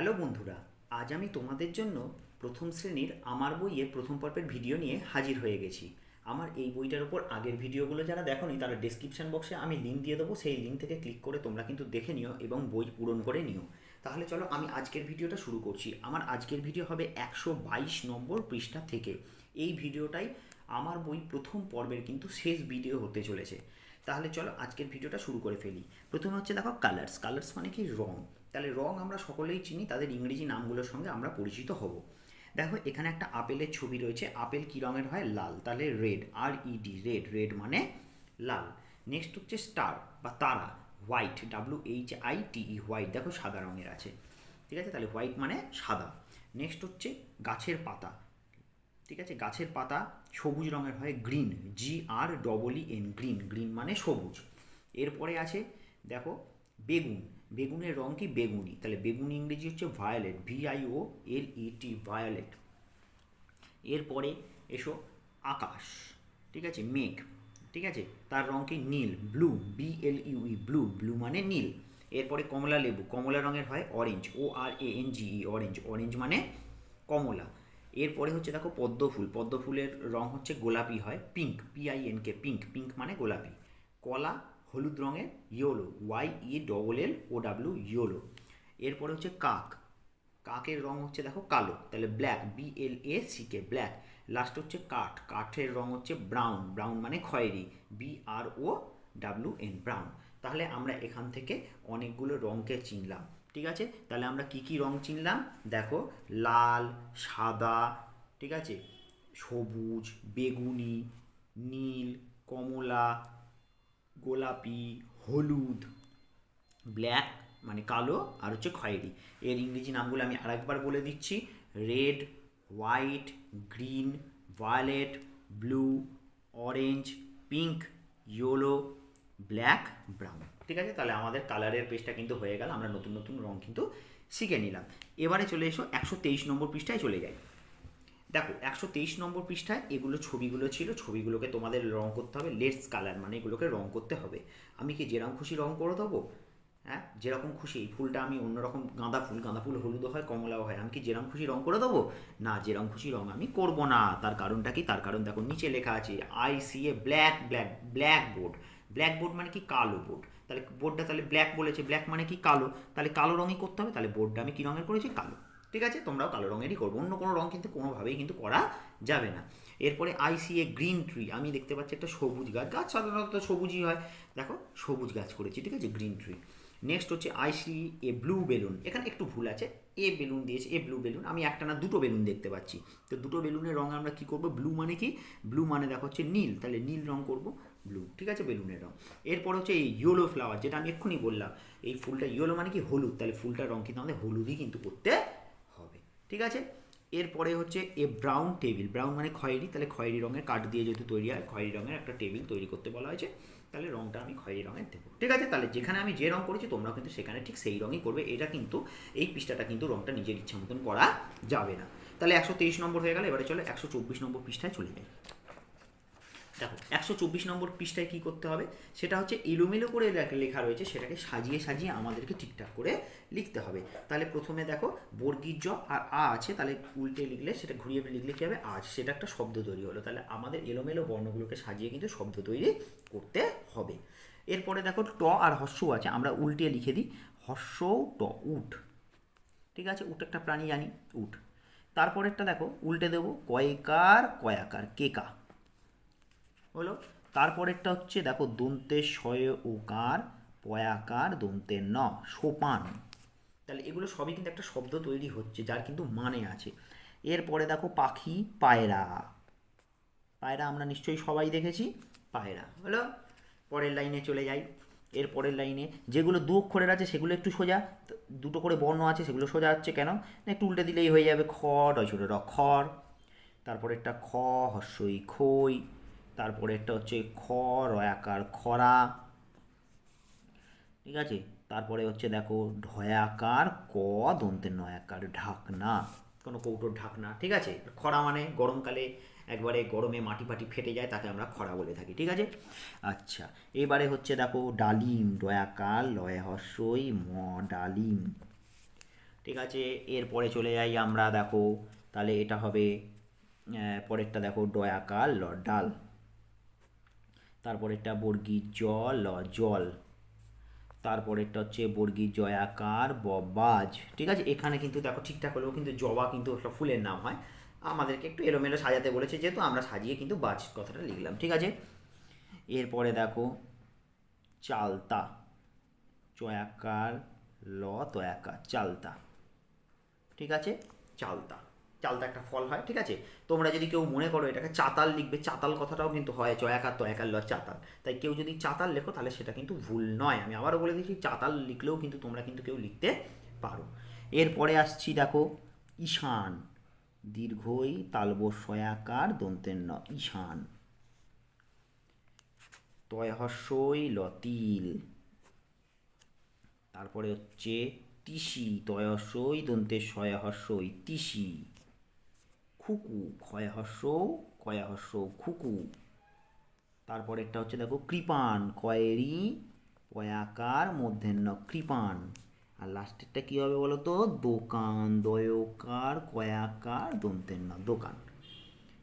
Hello বন্ধুরা, আজ আমি তোমাদের জন্য প্রথম শ্রেণির আমার বইয়ের প্রথম পর্বের ভিডিও নিয়ে হাজির হয়ে গেছি। আমার এই বইটার উপর আগের ভিডিওগুলো যারা দেখোনি, তারা ডেসক্রিপশন বক্সে আমি লিঙ্ক দিয়ে দেবো, সেই লিঙ্ক থেকে ক্লিক করে তোমরা কিন্তু দেখে নিও এবং বই পূরণ করে নিও। তাহলে চলো আমি আজকের ভিডিওটা শুরু করছি। আমার আজকের ভিডিও হবে একশো বাইশ নম্বর পৃষ্ঠা থেকে। এই ভিডিওটাই আমার বই প্রথম পর্বের কিন্তু শেষ ভিডিও হতে চলেছে। তাহলে চলো আজকের ভিডিওটা শুরু করে ফেলি। প্রথমে হচ্ছে দেখো কালার্স কালার্স মানে কি? রং। তাহলে রং আমরা সকলেই চিনি, তাদের ইংরেজি নামগুলোর সঙ্গে আমরা পরিচিত হব। দেখো, এখানে একটা আপেলের ছবি রয়েছে, আপেল কী রঙের হয়? লাল। তাহলে রেড আর ইডি রেড। রেড মানে লাল। নেক্সট হচ্ছে স্টার বা তারা, white W H I T E white. দেখো, সাদা রঙের আছে। ঠিক আছে? তাহলে হোয়াইট মানে সাদা। নেক্সট হচ্ছে গাছের পাতা। ঠিক আছে? গাছের পাতা সবুজ রঙের হয়, green. G R double E N green. Green মানে সবুজ। এরপরে আছে, দেখো, বেগুন। বেগুনের রং কি বেগুনি? তাহলে বেগুনি ইংরেজি হচ্ছে ভায়োলেট ভিআইও এল ই টি ভায়োলেট এরপরে এসো আকাশ, ঠিক আছে? মেঘ, ঠিক আছে? তার রং কি নীল blue B L U E blue blue মানে নীল। এরপরে কমলা লেবু, কমলা রঙের হয় orange O R A N G E orange orange মানে কমলা। এরপরে হচ্ছে দেখো পদ্ম ফুল পদ্ম ফুলের রং হচ্ছে গোলাপি হয় পিঙ্ক পিআইএনকে পিঙ্ক পিঙ্ক মানে গোলাপি। কলা হলুদ রঙের yellow Y E double L O W yellow. এরপরে হচ্ছে কাক। কাকের রং হচ্ছে দেখো কালো, তাহলে black B L A C K black last হচ্ছে কাঠ, কাঠের রং হচ্ছে ব্রাউন ব্রাউন মানে খয়েরি B R O W N brown তাহলে আমরা এখান থেকে অনেকগুলো রঙকে চিনলাম, ঠিক আছে? তাহলে আমরা কি কি রং চিনলাম? দেখো, লাল, সাদা, ঠিক আছে? সবুজ, বেগুনি, নীল, কমলা গোলাপি, হলুদ ব্ল্যাক মানে কালো আর হচ্ছে খয়েরি। এর ইংরেজি নামগুলো আমি আরেকবার বলে দিচ্ছি। Red, white, green, violet, blue, orange, pink, yellow, black, brown. ঠিক আছে? তাহলে আমাদের কালারের পেজটা কিন্তু হয়ে গেল। আমরা নতুন নতুন রং কিন্তু শিখে নিলাম। এবারে চলে এসো একশো তেইশ নম্বর পৃষ্ঠায় চলে যাই। দেখো, একশো তেইশ নম্বর পৃষ্ঠায় এগুলো ছবিগুলো ছিল, ছবিগুলোকে তোমাদের রং করতে হবে লেটস কালার মানে এগুলোকে রং করতে হবে। আমি কি যেরকম খুশি রং করে দেবো? হ্যাঁ যেরকম খুশি, এই ফুলটা আমি অন্যরকম গাঁদা ফুল গাঁদা ফুল হলুদ হয়, কমলাও হয়, আমি কি যেরকম খুশি রং করে দেবো? না, যেরকম খুশি রং আমি করব না, তার কারণটা কি? তার কারণ দেখো, নিচে লেখা আছে I C A black black black board black board মানে কি? কালো বোর্ড তাহলে বোর্ডটা তাহলে ব্ল্যাক বলেছে ব্ল্যাক মানে কি? কালো। তাহলে কালো রঙই করতে হবে, তাহলে বোর্ডটা আমি কী রঙের করেছি? কালো। ঠিক আছে? তোমরাও কালো রঙেরই করব। অন্য কোনো রঙ কিন্তু কোনোভাবেই কিন্তু করা যাবে না। এরপরে আইসি এ গ্রিন ট্রি। আমি দেখতে পাচ্ছি একটা সবুজ গাছ। গাছ সাধারণত সবুজই হয়। দেখো, সবুজ গাছ করেছি, ঠিক আছে? Green tree. নেক্সট হচ্ছে আইসি এ ব্লু বেলুন। এখানে একটু ভুল আছে। এ বেলুন দিয়েছে, এ ব্লু বেলুন। আমি একটা না দুটো বেলুন দেখতে পাচ্ছি। তো দুটো বেলুনের রঙ আমরা কী করব? ব্লু মানে কি? ব্লু মানে দেখো হচ্ছে নীল। তাহলে নীল রঙ করব, ব্লু। ঠিক আছে? বেলুনের রঙ এরপর হচ্ছে এই ইয়েলো ফ্লাওয়ার, যেটা আমি এক্ষুনি বললাম। এই ফুলটা ইয়েলো মানে কি? হলুদ। তাহলে ফুলটার রঙ কিন্তু আমাদের হলুদই কিন্তু করতে ঠিক আছে? এরপরে হচ্ছে এ ব্রাউন টেবিল ব্রাউন মানে খয়েরি, তাহলে খয়েরি রঙের কাঠ দিয়ে যেহেতু তৈরি হয়, খয়েরি রঙের একটা টেবিল তৈরি করতে বলা হয়েছে, তাহলে রঙটা আমি খয়েরি রঙের দেবো। ঠিক আছে? তাহলে যেখানে আমি যে রঙ করেছি তোমরা কিন্তু সেখানে ঠিক সেই রঙই করবে, এটা কিন্তু এই পৃষ্ঠাটা কিন্তু রঙটা নিজের ইচ্ছা মতন করা যাবে না। তাহলে একশো তেইশ নম্বর হয়ে গেলে, এবারে চলে একশো চব্বিশ নম্বর পৃষ্ঠায় চলে যাই। দেখো, একশো চব্বিশ নম্বর পৃষ্ঠায় কী করতে হবে? সেটা হচ্ছে এলোমেলো করে লেখা রয়েছে, সেটাকে সাজিয়ে সাজিয়ে আমাদেরকে ঠিকঠাক করে লিখতে হবে। তাহলে প্রথমে দেখো, বর্গীর জ আর আ আছে, তাহলে উল্টে লিখলে সেটা ঘুরিয়ে লিখলে কী হবে? আজ সেটা একটা শব্দ তৈরি হলো। তাহলে আমাদের এলোমেলো বর্ণগুলোকে সাজিয়ে কিন্তু শব্দ তৈরি করতে হবে। এরপরে দেখো, ট আর হস্য আছে, আমরা উল্টে লিখে দিই, হস্য ট উঠ ঠিক আছে? উঠ একটা প্রাণী জানি উঠ তারপরেরটা দেখো, উল্টে দেবো, কয়কার কয়াকার, কেকা। হলো। তারপরেরটা হচ্ছে, দেখো দন্তের শয় ওকার পয়াকার দন্তের ন, সোপান। তাহলে এগুলো সবই কিন্তু একটা শব্দ তৈরি হচ্ছে, যার কিন্তু মানে আছে। এরপরে দেখো, পাখি, পায়রা। পায়রা আমরা নিশ্চয়ই সবাই দেখেছি, পায়রা, হলো? পরের লাইনে চলে যাই। এর পরের লাইনে, যেগুলো দু অক্ষরের আছে, সেগুলো একটু সোজা। দুটো করে বর্ণ আছে, সেগুলো সোজা হচ্ছে কেন? একটু উল্টে দিলেই হয়ে যাবে খড় ওই ছোটো খড় তারপরে একটা খ, হস্যই খই। তারপরে একটা হচ্ছে খ রয়াকার খরা। ঠিক আছে? তারপরে হচ্ছে দেখো ঢয়াকার ক, দন্তের নয়াকার ঢাকনা। কোনো কৌটোর ঢাকনা, ঠিক আছে? খরা মানে গরমকালে একবারে গরমে মাটি ফাটি ফেটে যায়, তাকে আমরা খরা বলে থাকি, ঠিক আছে? আচ্ছা এবারে হচ্ছে দেখো, ডালিম ডয়াকার লয় হস্যই, ম ডালিম। ঠিক আছে? এরপরে চলে যাই আমরা, দেখো, তাহলে এটা হবে পরেরটা দেখো ডয়াকার ল ডাল। তারপরেরটা বর্গীর জল, ল, জল। তারপরেরটা হচ্ছে বর্গীর জয়াকার ব বাজ ঠিক আছে? এখানে কিন্তু দেখো ঠিকঠাক হলেও কিন্তু জবা কিন্তু একটা ফুলের নাম হয়। আমাদেরকে একটু এলোমেলো সাজাতে বলেছে, যেহেতু আমরা সাজিয়ে কিন্তু বাজ কথাটা লিখলাম, ঠিক আছে? এরপরে দেখো, চালতা। চয়াকার ল তয়াকার চালতা। ঠিক আছে? চালতা। চালতা একটা ফল হয়, ঠিক আছে? তোমরা যদি কেউ মনে করো এটাকে চাতাল লিখবে, চাতাল কথাটাও কিন্তু হয় চয়াকার তয়াকার ল চাতাল। তাই কেউ যদি চাতাল লেখো, তাহলে সেটা কিন্তু ভুল নয়। আমি আবারও বলে দিচ্ছি, চাতাল লিখলেও কিন্তু তোমরা কিন্তু কেউ লিখতে পারো। এরপরে আসছি দেখো, ঈশান। দীর্ঘই তালব সয়াকার দন্তের ন ঈশান। তয়হস্যই লতিল। তারপরে হচ্ছে তিসি, তয়হস্যই দন্তের শয়হস্যই তিসি। খুকু ক্ষয়হস্য কয়াহস্য খুকু। তারপরে একটা হচ্ছে দেখো কৃপান কয়েরি কয়াকার মধ্যেন্ন কৃপান। আর লাস্টেরটা কী হবে বলো তো দোকান, দয়কার কয়াকার দন্তের না দোকান।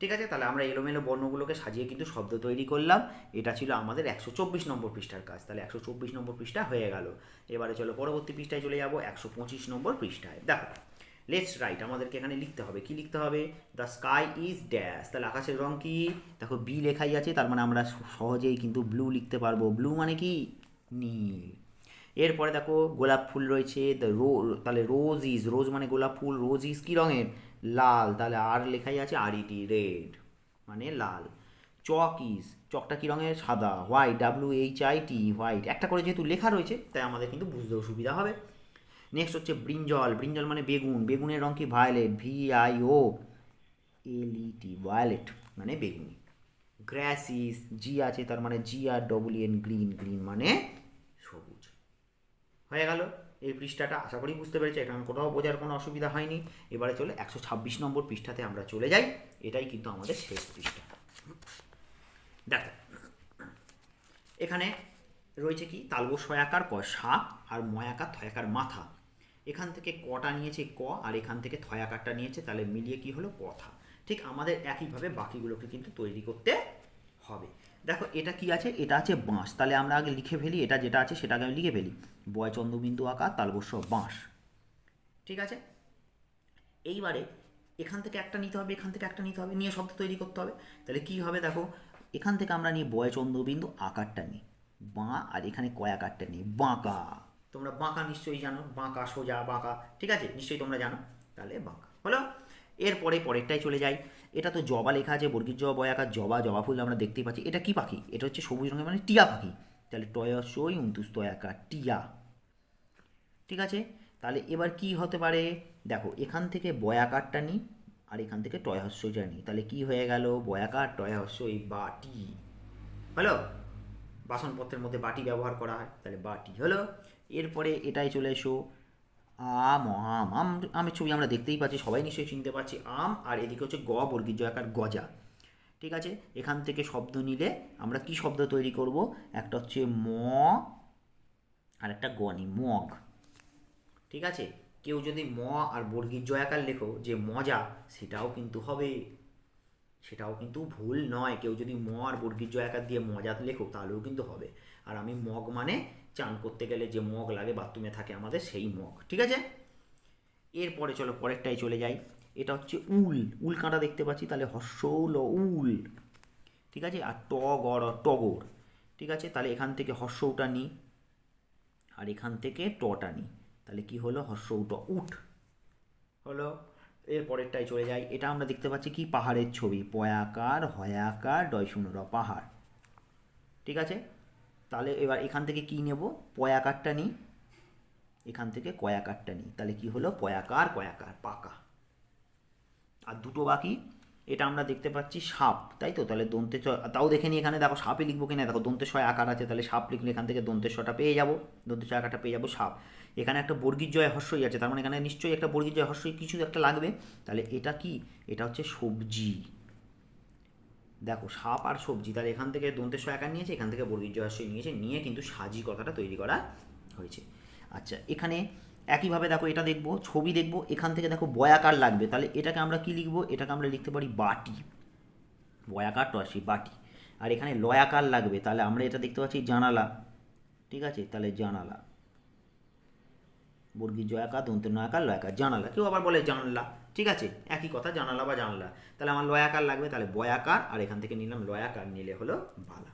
ঠিক আছে, তাহলে আমরা এলোমেলো বর্ণগুলোকে সাজিয়ে কিন্তু শব্দ তৈরি করলাম। এটা ছিল আমাদের একশো চব্বিশ নম্বর পৃষ্ঠার কাজ। তাহলে একশো চব্বিশ নম্বর পৃষ্ঠা হয়ে গেল। এবারে চলো পরবর্তী পৃষ্ঠায় চলে যাব একশো পঁচিশ নম্বর পৃষ্ঠায়। দেখো। লেটস রাইট আমাদেরকে এখানে লিখতে হবে। কি লিখতে হবে? দ্য স্কাই ইজ ড্যাশ তাহলে আকাশের রং কি? দেখো বি লেখাই আছে, তার মানে আমরা সহজেই কিন্তু ব্লু লিখতে পারব। ব্লু মানে কি? নীল। এরপরে দেখো, গোলাপ ফুল রয়েছে দ্য রো তাহলে রোজ ইজ রোজ মানে গোলাপ ফুল রোজ ইজ কী রঙের? লাল। তাহলে আর লেখাই আছে আর ইটি রেড মানে লাল। চক ইজ চকটা কী রঙের? সাদা। White W H I T white একটা করে যেহেতু লেখা রয়েছে, তাই আমাদের কিন্তু বুঝতেও সুবিধা হবে। নেক্সট হচ্ছে ব্রিঞ্জল ব্রিঞ্জল মানে বেগুন, বেগুনের রং কি violet V I O L E T violet মানে বেগুনি। গ্র্যাসিস জি আছে, তার মানে G R double N green green মানে সবুজ। হয়ে গেল এই পৃষ্ঠাটা, আশা করি বুঝতে পেরেছি, এখানে কোথাও বোঝার কোনো অসুবিধা হয়নি। এবারে চলে একশো ছাব্বিশ নম্বর পৃষ্ঠাতে আমরা চলে যাই। এটাই কিন্তু আমাদের শেষ পৃষ্ঠা। দেখো, এখানে রয়েছে কি? তালব সয়াকার সাপ আর ময়াকার থয়াকার, মাথা। এখান থেকে কটা নিয়েছে? ক। আর এখান থেকে থয়াকারটা নিয়েছে, তাহলে মিলিয়ে কি হলো? কথা। ঠিক আমাদের একইভাবে বাকিগুলোকে কিন্তু তৈরি করতে হবে। দেখো, এটা কি আছে? এটা আছে বাঁশ। তাহলে আমরা আগে লিখে ফেলি, এটা যেটা আছে সেটা আগে আমি লিখে ফেলি। বয় চন্দ্রবিন্দু আকার তালবস্য বাঁশ। ঠিক আছে? এইবারে এখান থেকে একটা নিতে হবে, এখান থেকে একটা নিতে হবে, নিয়ে শব্দ তৈরি করতে হবে। তাহলে কি হবে দেখো? এখান থেকে আমরা নিয়ে বয় চন্দ্রবিন্দু আকারটা নিই। বাঁ, আর এখানে কয় আকারটা নিই। বাঁকা। তোমরা বাঁকা নিশ্চয়ই জানো, বাঁকা সোজা, বাঁকা, ঠিক আছে? নিশ্চয়ই তোমরা জানো। তাহলে বাঁকা, হলো? এরপরে পরেরটাই চলে যাই। এটা তো জবা লেখা আছে, বর্গীর জবা, বয়াকার জবা জবা ফুল আমরা দেখতেই পাচ্ছি। এটা কি পাখি? এটা হচ্ছে সবুজ রঙের মানে টিয়া পাখি। তাহলে টয়সই উন্তুস তয়াকার টিয়া। ঠিক আছে? তাহলে এবার কি হতে পারে? দেখো, এখান থেকে বয়াকারটা নিই আর এখান থেকে টয় টয়হস্যটা নিই তাহলে কি হয়ে গেল? বয়াকার টয়হস্য এই বাটি হলো? বাসনপত্রের মধ্যে বাটি ব্যবহার করা হয়। তাহলে বাটি হলো, এরপরে এটাই চলে এসো, আম আম আম, আমের ছবি আমরা দেখতেই পাচ্ছি, সবাই নিশ্চয়ই চিনতে পারছি, আম, আর এদিকে হচ্ছে গ বর্গীর জয়াকার গজা। ঠিক আছে? এখান থেকে শব্দ নিলে আমরা কি শব্দ তৈরি করব? একটা হচ্ছে ম, আর একটা গনি মগ। ঠিক আছে? কেউ যদি ম আর বর্গীর জয়াকার লেখো, যে মজা, সেটাও কিন্তু হবে। সেটাও কিন্তু ভুল নয়। কেউ যদি ম আর বর্গীর জয়াকার দিয়ে মজা লেখো, তাহলেও কিন্তু হবে। আর আমি মগ মানে চান করতে গেলে যে মগ লাগে, বাথরুমে থাকে আমাদের সেই মগ, ঠিক আছে? এরপরে চলো পরেরটাই চলে যাই। এটা হচ্ছে উল। উল কাঁটা দেখতে পাচ্ছি, তাহলে হর্ষৌল উল, ঠিক আছে? আর টগর টগর, ঠিক আছে? তাহলে এখান থেকে হর্ষৌটা নিই আর এখান থেকে টটা নিই তাহলে কি হলো? হর্ষৌটা উঠ। হলো? এর পরেরটাই চলে যাই। এটা আমরা দেখতে পাচ্ছি কি? পাহাড়ের ছবি। পয়াকার, হয়াকার ডয়শুনর পাহাড়। ঠিক আছে? তাহলে এবার এখান থেকে কি নেব? পয়াকারটা নিই। এখান থেকে কয়াকারটা নিই। তাহলে কি হলো? পয়াকার, কয়াকার, পাকা। আর দুটো বাকি। এটা আমরা দেখতে পাচ্ছি সাপ, তাই তো? তাহলে দন্তে তাও দেখে নিই এখানে। দেখো সাপে লিখব কিনা? দেখো, দন্তে ছয় আকার আছে। তাহলে সাপ লিখলে এখান থেকে দন্তের ছটা পেয়ে যাব। দন্তের ছয় আকারটা পেয়ে যাব সাপ। এখানে একটা বর্গীর জয় হর্ষই আছে, তার মানে এখানে নিশ্চয়ই একটা বর্গীর জয় হর্ষই কিছু একটা লাগবে। তাহলে এটা কি? এটা হচ্ছে সবজি। দেখো, সাপ আর সবজি, তাহলে এখান থেকে দন্তের আকার নিয়েছে, এখান থেকে বর্গীর জয় হর্ষই নিয়েছে, নিয়ে কিন্তু সাজি কথাটা তৈরি করা হয়েছে। আচ্ছা এখানে একইভাবে দেখো এটা দেখব, ছবি দেখব, এখান থেকে দেখো বয়াকার লাগবে। তাহলে এটাকে আমরা কি লিখব? এটাকে আমরা লিখতে পারি বাটি। বয়াকার টসি বাটি। আর এখানে লয়াকার লাগবে, তাহলে আমরা এটা দেখতে পাচ্ছি জানালা। ঠিক আছে? তাহলে জানালা। বর্গী জয়াকার দন্ত নয়াকার লয়াকার জানালা। কেউ আবার বলে জানলা। ঠিক আছে? একই কথা, জানালা বা জানলা। তাহলে আমার লয়াকার লাগবে, তাহলে বয়াকার আর এখান থেকে নিলাম লয়াকার নিলে হলো বালা।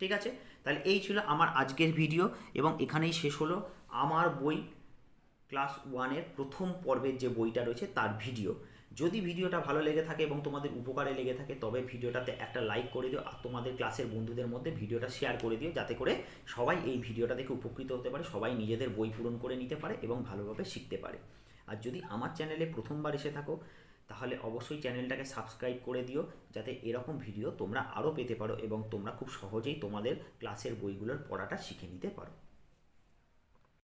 ঠিক আছে? তাহলে এই ছিল আমার আজকের ভিডিও, এবং এখানেই শেষ হলো আমার বই ক্লাস ওয়ানের প্রথম পর্বের যে বইটা রয়েছে, তার ভিডিও। যদি ভিডিওটা ভালো লেগে থাকে এবং তোমাদের উপকারে লেগে থাকে, তবে ভিডিওটাতে একটা লাইক করে দিও আর তোমাদের ক্লাসের বন্ধুদের মধ্যে ভিডিওটা শেয়ার করে দিও যাতে করে সবাই এই ভিডিওটা দেখে উপকৃত হতে পারে, সবাই নিজেদের বই পূরণ করে নিতে পারে এবং ভালোভাবে শিখতে পারে। আর যদি আমার চ্যানেলে প্রথমবার এসে থাকো, তাহলে অবশ্যই চ্যানেলটাকে সাবস্ক্রাইব করে দিও যাতে এরকম ভিডিও তোমরা আরও পেতে পারো এবং তোমরা খুব সহজেই তোমাদের ক্লাসের বইগুলোর পড়াটা শিখে নিতে পারো।